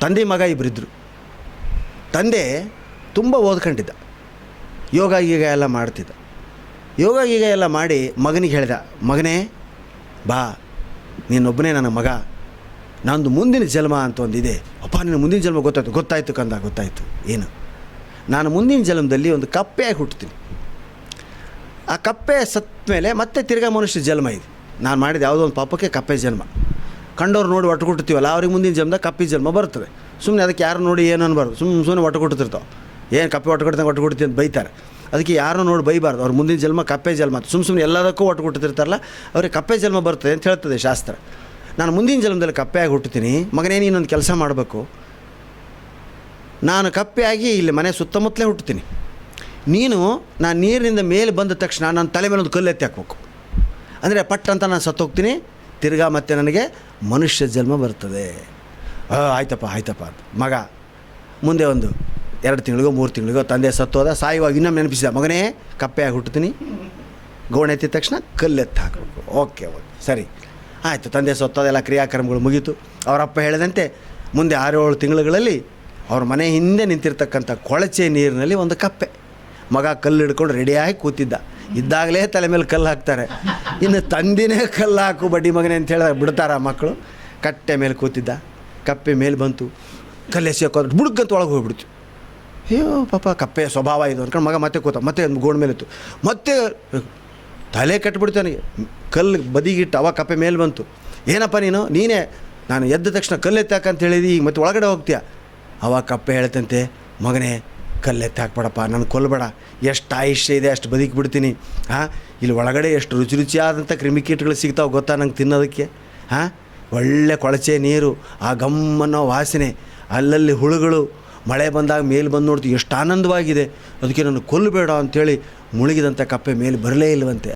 ತಂದೆ ಮಗ ಇಬ್ಬರಿದ್ದರು ತಂದೆ ತುಂಬ ಓದ್ಕೊಂಡಿದ್ದ. ಯೋಗ ಈಗ ಎಲ್ಲ ಮಾಡ್ತಿದ್ದ. ಯೋಗ ಗೀಗ ಎಲ್ಲ ಮಾಡಿ ಮಗನಿಗೆ ಹೇಳಿದ, ಮಗನೇ, ಬಾ, ನೀನೊಬ್ಬನೇ ನನ್ನ ಮಗ. ನಂದು ಮುಂದಿನ ಜನ್ಮ ಅಂತ ಒಂದಿದೆ. ಅಪ್ಪ, ನಿನ್ನ ಮುಂದಿನ ಜನ್ಮ ಗೊತ್ತಾಯ್ತು ಗೊತ್ತಾಯ್ತು ಕಂದ, ಗೊತ್ತಾಯಿತು. ಏನು? ನಾನು ಮುಂದಿನ ಜನ್ಮದಲ್ಲಿ ಒಂದು ಕಪ್ಪೆಯಾಗಿ ಹುಟ್ಟುತ್ತೀನಿ. ಆ ಕಪ್ಪೆ ಸತ್ತ ಮೇಲೆ ಮತ್ತೆ ತಿರ್ಗಾ ಮನುಷ್ಯ ಜನ್ಮ ಇದೆ. ನಾನು ಮಾಡಿದ ಯಾವುದೋ ಒಂದು ಪಾಪಕ್ಕೆ ಕಪ್ಪೆ ಜನ್ಮ. ಕಂಡವ್ರು ನೋಡಿ ಒಟ್ಟು ಕೊಟ್ಟಿರ್ತೀವಲ್ಲ ಅವ್ರಿಗೆ ಮುಂದಿನ ಜನ್ಮದಾಗ ಕಪ್ಪಿ ಜನ್ಮ ಬರ್ತದೆ. ಸುಮ್ಮನೆ ಅದಕ್ಕೆ ಯಾರು ನೋಡಿ ಏನು ಅನ್ಬಾರ್ದು. ಸುಮ್ಮನೆ ಸುಮ್ಮನೆ ಒಟ್ಟು ಕೊಟ್ಟಿರ್ತಾವೆ ಏನು ಕಪ್ಪೆ ಒಟ್ಟು ಕೊಡ್ತಂಗೆ ಒಟ್ಟು ಕೊಡ್ತೀನಿ ಅಂತ ಬೈತಾರೆ. ಅದಕ್ಕೆ ಯಾರನ್ನೂ ನೋಡಿ ಬೈಬಾರ್ದು. ಅವ್ರ ಮುಂದಿನ ಜನ್ಮ ಕಪ್ಪೆ ಜನ್ಮ ಅಂತ. ಸುಮ್ಮ ಸುಮ್ಮನೆ ಎಲ್ಲದಕ್ಕೂ ಒಟ್ಟು ಕೊಟ್ಟಿರ್ತಾರಲ್ಲ ಅವ್ರಿಗೆ ಕಪ್ಪೆ ಜನ್ಮ ಬರ್ತದೆ ಅಂತ ಹೇಳ್ತದೆ ಶಾಸ್ತ್ರ. ನಾನು ಮುಂದಿನ ಜನ್ಮದಲ್ಲಿ ಕಪ್ಪೆಯಾಗಿ ಹುಟ್ಟುತ್ತೀನಿ. ಮಗನೇ ನೀನೊಂದು ಕೆಲಸ ಮಾಡಬೇಕು. ನಾನು ಕಪ್ಪೆಯಾಗಿ ಇಲ್ಲಿ ಮನೆ ಸುತ್ತಮುತ್ತಲೇ ಹುಟ್ಟುತ್ತೀನಿ. ನೀನು, ನಾನು ನೀರಿನಿಂದ ಮೇಲೆ ಬಂದ ತಕ್ಷಣ ನನ್ನ ತಲೆ ಮೇಲೆ ಒಂದು ಕಲ್ಲು ಎತ್ತಿ ಹಾಕ್ಬೇಕು. ಅಂದರೆ ಪಟ್ ಅಂತ ನಾನು ಸತ್ತೋಗ್ತೀನಿ. ತಿರ್ಗಾ ಮತ್ತೆ ನನಗೆ ಮನುಷ್ಯ ಜನ್ಮ ಬರ್ತದೆ. ಆಯ್ತಪ್ಪ ಆಯ್ತಪ್ಪ ಅಂತ. ಮಗ, ಮುಂದೆ ಒಂದು ಎರಡು ತಿಂಗಳಿಗೋ, ಮೂರು ತಿಂಗಳಿಗೋ ತಂದೆ ಸತ್ತೋದ ಸಾಯುವಾಗ ಇನ್ನೊಮ್ಮೆ ನೆನಪಿಸಿದ, ಮಗನೇ, ಕಪ್ಪೆಯಾಗಿ ಹುಟ್ಟುತ್ತೀನಿ. ಗೋಣೆ ಎತ್ತಿದ ತಕ್ಷಣ ಕಲ್ಲೆತ್ತು ಹಾಕಬೇಕು. ಓಕೆ ಓಕೆ, ಸರಿ. ಆಯಿತು, ತಂದೆ ಸತ್ತೋದೆಲ್ಲ ಕ್ರಿಯಾಕ್ರಮಗಳು ಮುಗೀತು. ಅವರಪ್ಪ ಹೇಳಿದಂತೆ ಮುಂದೆ ಆರು ಏಳು ತಿಂಗಳುಗಳಲ್ಲಿ ಅವ್ರ ಮನೆ ಹಿಂದೆ ನಿಂತಿರ್ತಕ್ಕಂಥ ಕೊಳಚೆ ನೀರಿನಲ್ಲಿ ಒಂದು ಕಪ್ಪೆ. ಮಗ ಕಲ್ಲು ಹಿಡ್ಕೊಂಡು ರೆಡಿಯಾಗಿ ಕೂತಿದ್ದ. ಇದ್ದಾಗಲೇ ತಲೆ ಮೇಲೆ ಕಲ್ಲು ಹಾಕ್ತಾರೆ. ಇನ್ನು ತಂದಿನೇ ಕಲ್ಲು ಹಾಕು ಬಡ್ಡಿ ಮಗನೇ ಅಂತ ಹೇಳಿದಾಗ ಬಿಡ್ತಾರ ಮಕ್ಕಳು. ಕಟ್ಟೆ ಮೇಲೆ ಕೂತಿದ್ದ. ಕಪ್ಪೆ ಮೇಲೆ ಬಂತು. ಕಲ್ಲು ಎಸೆಯೋಕೆ ಬುಡುಕಂತ ಒಳಗೆ ಹೋಗ್ಬಿಡ್ತು. ಅಯ್ಯೋ ಪಾಪ ಕಪ್ಪೆಯ ಸ್ವಭಾವ ಇದು ಅಂದ್ಕೊಂಡು ಮಗ ಮತ್ತೆ ಕೂತ, ಮತ್ತೆ ಒಂದು ಗೋಡ್ ಮೇಲೆ ಇತ್ತು. ಮತ್ತೆ ತಲೆ ಕಟ್ಬಿಡ್ತು ನನಗೆ. ಕಲ್ಲು ಬದಿಗಿಟ್ಟು ಅವ ಕಪ್ಪೆ ಮೇಲೆ ಬಂತು. ಏನಪ್ಪ ನೀನು? ನೀನೇ ನಾನು ಎದ್ದ ತಕ್ಷಣ ಕಲ್ಲು ಎತ್ತಾಕಂತ ಹೇಳಿದಿ, ಈಗ ಮತ್ತೆ ಒಳಗಡೆ ಹೋಗ್ತೀಯ? ಅವ ಕಪ್ಪೆ ಹೇಳ್ತಂತೆ, ಮಗನೇ ಕಲ್ಲು ಎತ್ತಿ ಹಾಕ್ಬೇಡಪ್ಪ, ನಾನು ಕೊಲ್ಲಬೇಡ ಎಷ್ಟು ಆಯುಷ್ಯ ಇದೆ, ಅಷ್ಟು ಬದುಕಿ ಬಿಡ್ತೀನಿ ಹಾಂ, ಇಲ್ಲಿ ಒಳಗಡೆ ಎಷ್ಟು ರುಚಿ ರುಚಿಯಾದಂಥ ಕ್ರಿಮಿಕೀಟಗಳು ಸಿಗ್ತಾವೆ ಗೊತ್ತಾ ನಂಗೆ ತಿನ್ನೋದಕ್ಕೆ? ಹಾಂ, ಒಳ್ಳೆ ಕೊಳಚೆ ನೀರು, ಆ ಗಮ್ಮನ್ನೋ ವಾಸನೆ, ಅಲ್ಲಲ್ಲಿ ಹುಳುಗಳು, ಮಳೆ ಬಂದಾಗ ಮೇಲೆ ಬಂದು ನೋಡ್ತೀವಿ, ಎಷ್ಟು ಆನಂದವಾಗಿದೆ. ಅದಕ್ಕೆ ನಾನು ಕೊಲ್ಲಬೇಡ ಅಂಥೇಳಿ ಮುಳುಗಿದಂಥ ಕಪ್ಪೆ ಮೇಲೆ ಬರಲೇ ಇಲ್ಲವಂತೆ